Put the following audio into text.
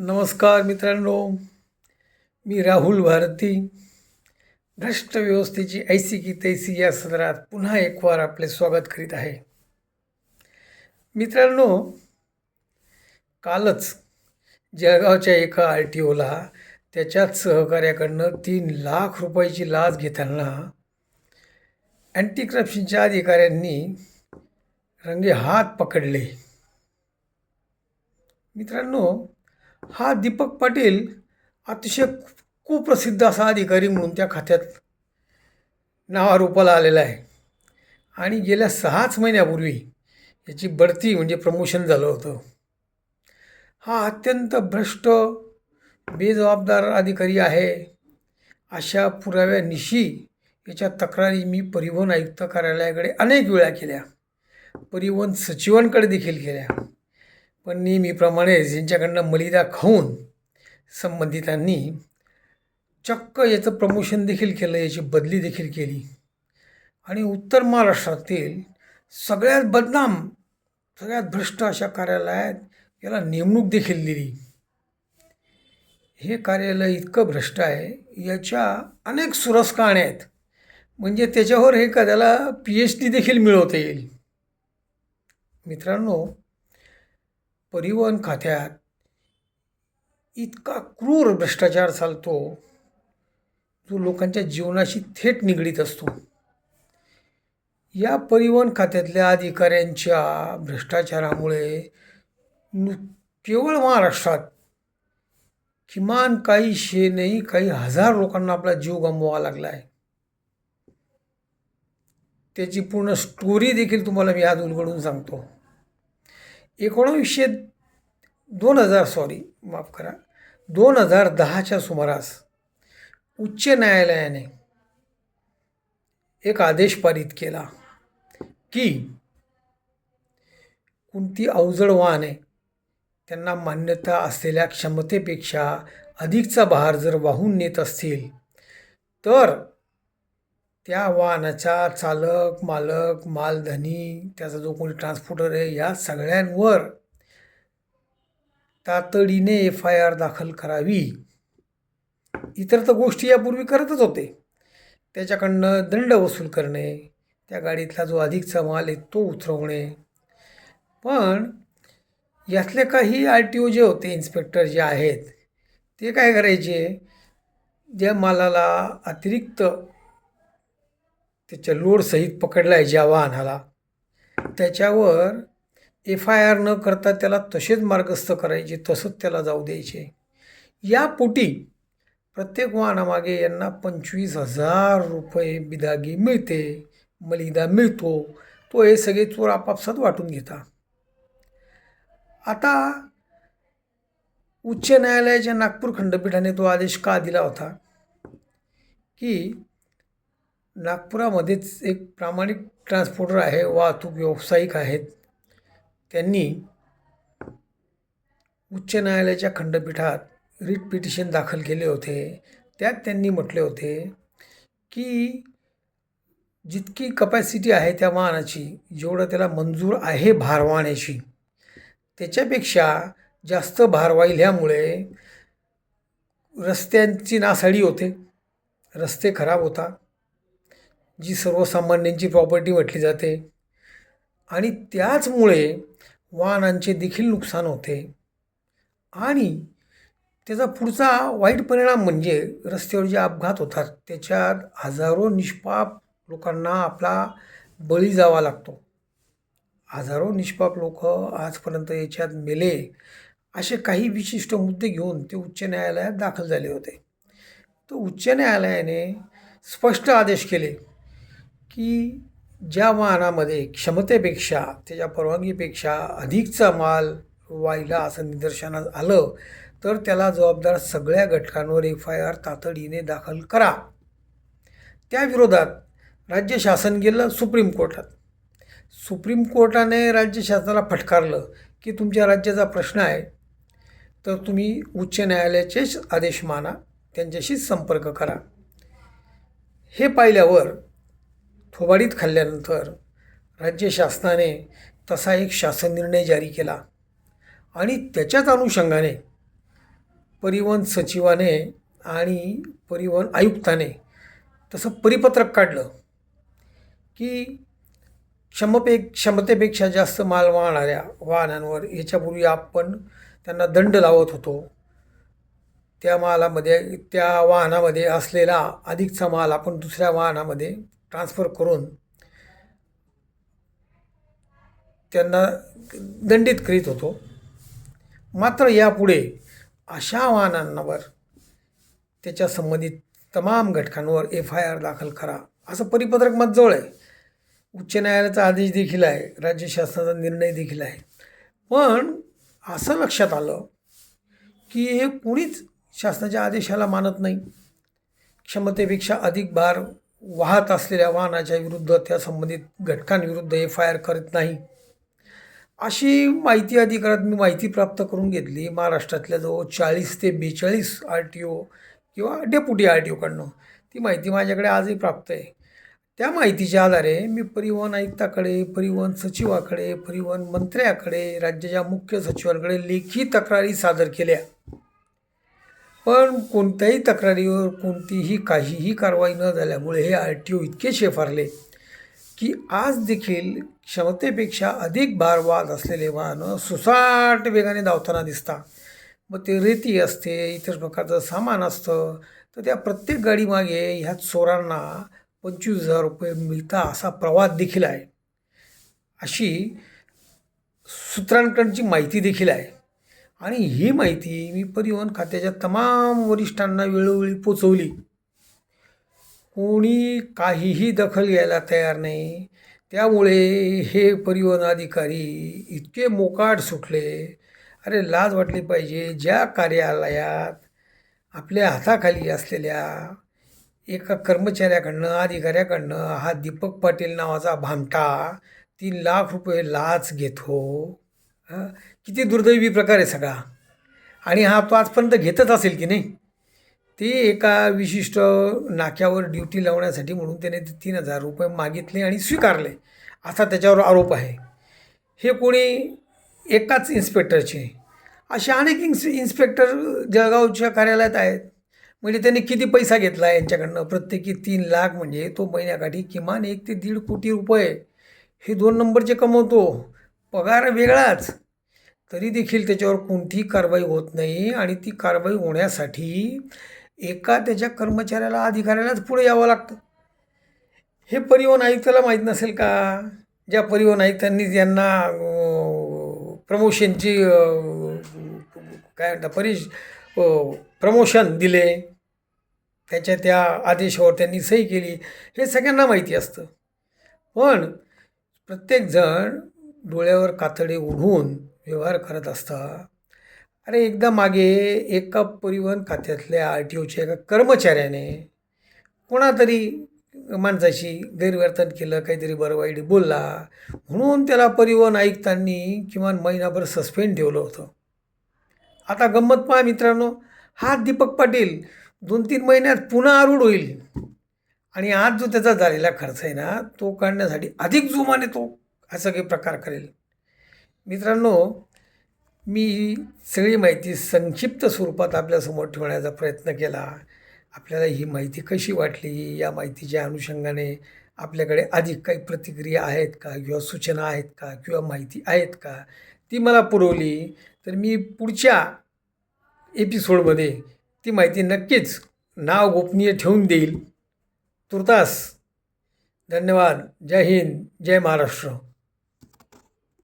नमस्कार मित्रांनो मी राहुल भारती. भ्रष्ट व्यवस्थेची ऐसी की तैसी या सदरात पुन्हा एक वार आपले स्वागत करीत आहे. मित्रांनो कालच जळगावच्या एका आर टी ओला त्याच्याच सहकार्याकडनं तीन लाख रुपयाची लाच घेताना अँटी करप्शनच्या अधिकाऱ्यांनी रंगे हात पकडले. मित्रांनो हा दीपक पाटील अतिशय कुप्रसिद्ध असा अधिकारी म्हणून त्या खात्यात नावारूपाला आलेला आहे. आणि गेल्या सहाच महिन्यापूर्वी याची बढती म्हणजे प्रमोशन झालं होतं. हा अत्यंत भ्रष्ट बेजबाबदार अधिकारी आहे. अशा पुराव्यानिशी याच्या तक्रारी मी परिवहन आयुक्त कार्यालयाकडे अनेक वेळा केल्या. परिवहन सचिवांकडे देखील केल्या. पण नेहमीप्रमाणेच यांच्याकडनं मलिदा खाऊन संबंधितांनी चक्क याचं प्रमोशन देखील केलं याची बदली देखील केली. आणि उत्तर महाराष्ट्रातील सगळ्यात बदनाम सगळ्यात भ्रष्ट अशा कार्यालयात याला नेमणूक देखील दिली. हे कार्यालय इतकं भ्रष्ट आहे याच्या अनेक सुरस कहाण्या आहेत. म्हणजे त्याच्यावर हे एखाद्याला पी एच डी देखील मिळवता येईल. मित्रांनो परिवहन खात्यात इतका क्रूर भ्रष्टाचार चालतो जो लोकांच्या जीवनाशी थेट निगडीत असतो. या परिवहन खात्यातल्या अधिकाऱ्यांच्या भ्रष्टाचारामुळे नु केवळ महाराष्ट्रात किमान काही शे नाही काही हजार लोकांना आपला जीव गमवावा लागला आहे त्याची पूर्ण स्टोरी देखील तुम्हाला मी आज उलगडून सांगतो. एकोणावीसशे दोन हजार सॉरी माफ करा. दोन हजार दहाच्या सुमारास उच्च न्यायालयाने एक आदेश पारित केला की कोणती अवजड वाहने त्यांना मान्यता असलेल्या क्षमतेपेक्षा अधिकचा भार जर वाहून नेत असतील तर त्या वाहनाचा चालक मालक मालधनी त्याचा जो कोणी ट्रान्सपोर्टर आहे या सगळ्यांवर तातडीने एफ आय आर दाखल करावी. इतर तर गोष्टी यापूर्वी करतच होते. त्याच्याकडनं दंड वसूल करणे त्या गाडीतला जो अधिकचा माल आहे तो उतरवणे. पण यातले काही आर टी ओ जे होते इन्स्पेक्टर जे आहेत ते काय करायचे? ज्या मालाला अतिरिक्त त्याच्या लोडसहित पकडला आहे ज्या वाहनाला. त्याच्यावर एफ आय आर न करता त्याला तसेच मार्गस्थ करायचे तसंच त्याला जाऊ द्यायचे. या पोटी प्रत्येक वाहनामागे यांना पंचवीस हजार रुपये बिदागी मिळते मलिदा मिळतो. तो हे सगळे चोर आपापसात वाटून घेता आता उच्च न्यायालयाच्या नागपूर खंडपीठाने तो आदेश का दिला होता? की नागपुरामध्येच एक प्रामाणिक ट्रान्सपोर्टर आहे वाहतूक व्यावसायिक आहेत. त्यांनी उच्च न्यायालयाच्या खंडपीठात रिट पिटिशन दाखल केले होते. त्यात त्यांनी म्हटले होते की जितकी कपॅसिटी आहे त्या वाहनाची जेवढं त्याला मंजूर आहे भार वाहण्याची त्याच्यापेक्षा जास्त भार वाहिल्यामुळे रस्त्यांची नासाडी होते. रस्ते खराब होता. जी सर्वसामान्यांची प्रॉपर्टी म्हटली जाते. आणि त्याचमुळे वाहनांचे देखील नुकसान होते. आणि त्याचा पुढचा वाईट परिणाम म्हणजे रस्त्यावर जे अपघात होतात त्याच्यात हजारो निष्पाप लोकांना आपला बळी जावा लागतो. हजारो निष्पाप लोक आजपर्यंत याच्यात मेले असे काही विशिष्ट मुद्दे घेऊन ते उच्च न्यायालयात दाखल झाले होते. तर उच्च न्यायालयाने स्पष्ट आदेश केले की ज्या वाहनामध्ये क्षमतेपेक्षा त्याच्या परवानगीपेक्षा अधिकचा माल वाहिला असं निदर्शनास आलं तर त्याला जबाबदार सगळ्या घटकांवर एफ आय आर तातडीने दाखल करा. त्याविरोधात राज्य शासन गेलं सुप्रीम कोर्टात. सुप्रीम कोर्टाने राज्य शासनाला फटकारलं की तुमच्या राज्याचा प्रश्न आहे तर तुम्ही उच्च न्यायालयाचेच आदेश माना त्यांच्याशीच संपर्क करा. हे पाहिल्यावर थोबाडीत खाल्ल्यानंतर राज्य शासनाने तसा एक शासन निर्णय जारी केला. आणि त्याच्याच अनुषंगाने परिवहन सचिवाने आणि परिवहन आयुक्ताने तसं परिपत्रक काढलं की क्षमपे क्षमतेपेक्षा जास्त माल वाहणाऱ्या वाहनांवर याच्यापूर्वी आपण त्यांना दंड लावत होतो. त्या मालामध्ये त्या वाहनामध्ये असलेला अधिकचा माल आपण दुसऱ्या वाहनामध्ये ट्रान्सफर करून त्यांना दंडित करीत होतो. मात्र यापुढे अशा वाहनांवर त्याच्या संबंधित तमाम घटकांवर एफ आय आर दाखल करा असं परिपत्रक मत जवळ आहे. उच्च न्यायालयाचा आदेश देखील आहे राज्य शासनाचा निर्णय देखील आहे. पण असं लक्षात आलं की हे कुणीच शासनाच्या आदेशाला मानत नाही. क्षमतेपेक्षा अधिक भार वाहत असलेल्या वाहनाच्या विरुद्ध त्या संबंधित घटकांविरुद्ध एफ आय आर करत नाही. अशी माहिती अधिकारात मी माहिती प्राप्त करून घेतली. महाराष्ट्रातल्या जवळ चाळीस ते बेचाळीस आर टी ओ किंवा डेप्युटी आर टी ओकडनं ती माहिती माझ्याकडे आजही प्राप्त आहे. त्या माहितीच्या आधारे मी परिवहन आयुक्ताकडे परिवहन सचिवाकडे परिवहन मंत्र्याकडे राज्याच्या मुख्य सचिवांकडे लेखी तक्रारी सादर केल्या. पण कोणत्याही तक्रारीवर कोणतीही काहीही कारवाई न झाल्यामुळे हे आर टी ओ इतके शेफारले की आज देखील क्षमतेपेक्षा अधिक भार असलेले वाहनं सुसाट वेगाने धावताना दिसतात. मग ते रेती असते इतर प्रकारचं सामान असतं तर त्या प्रत्येक गाडीमागे ह्या चोरांना पंचवीस हजार रुपये मिळता असा प्रवाद देखील आहे. अशी सूत्रांकडची माहिती देखील आहे. आणि ही माहिती मी परिवहन खात्याच्या तमाम वरिष्ठांना वेळोवेळी पोचवली. कोणी काहीही दखल घ्यायला तयार नाही. त्यामुळे हे परिवहन अधिकारी इतके मोकाट सुटले. अरे लाज वाटली पाहिजे. ज्या कार्यालयात आपल्या हाताखाली असलेल्या एका कर्मचाऱ्याकडनं अधिकाऱ्याकडनं हा दीपक पाटील नावाचा भामटा तीन लाख रुपये लाच घेतो. किती दुर्दैवी प्रकार आहे सगळा. आणि हा तो आजपर्यंत घेतच असेल की नाही? ते एका विशिष्ट नाक्यावर ड्युटी लावण्यासाठी म्हणून त्याने ते तीन हजार रुपये मागितले आणि स्वीकारले. असा त्याच्यावर आरोप आहे. हे कोणी एकाच इन्स्पेक्टरचे? असे अनेक इन्स इन्स्पेक्टर जळगावच्या कार्यालयात आहेत. म्हणजे त्यांनी किती पैसा घेतला यांच्याकडनं? प्रत्येकी तीन लाख म्हणजे तो महिन्याकाठी किमान एक ते दीड कोटी रुपये. हे दोन नंबरचे कमवतो. पगार वेगळाच. तरी देखील त्याच्यावर कोणतीही कारवाई होत नाही आणि ती कारवाई होण्यासाठी एका त्याच्या कर्मचाऱ्याला अधिकाऱ्यालाच पुढे यावं लागतं. हे परिवहन आयुक्ताला माहीत नसेल का? ज्या परिवहन आयुक्तांनी ज्यांना प्रमोशनची काय म्हणतात परिश प्रमोशन दिले त्याच्या त्या आदेशावर त्यांनी सही केली हे सगळ्यांना माहिती असतं. पण प्रत्येकजण डोळ्यावर कातडे ओढून व्यवहार करत असतात अरे एकदा मागे एका परिवहन खात्यातल्या आर टी ओच्या एका कर्मचाऱ्याने कोणातरी माणसाशी गैरवर्तन केलं काहीतरी बरं वाईट बोलला म्हणून त्याला परिवहन आयुक्तांनी किमान महिनाभर सस्पेंड ठेवलं होतं. आता गंमत पहा मित्रांनो हा दीपक पाटील दोन तीन महिन्यात पुन्हा आरूढ होईल. आणि आज जो त्याचा झालेला खर्च आहे ना तो काढण्यासाठी अधिक जुमाने तो असं काही प्रकार करेल. मित्रांनो मी सगळी माहिती संक्षिप्त स्वरूपात आपल्यासमोर ठेवण्याचा प्रयत्न केला. आपल्याला ही माहिती कशी वाटली? या माहितीच्या अनुषंगाने आपल्याकडे अधिक काही प्रतिक्रिया आहेत का? किंवा सूचना आहेत का? किंवा माहिती आहेत का? ती मला पुरवली. तर मी पुढच्या एपिसोडमध्ये ती माहिती नक्कीच नाव गोपनीय ठेवून देईल. तुर्तास धन्यवाद. जय हिंद. जय महाराष्ट्र.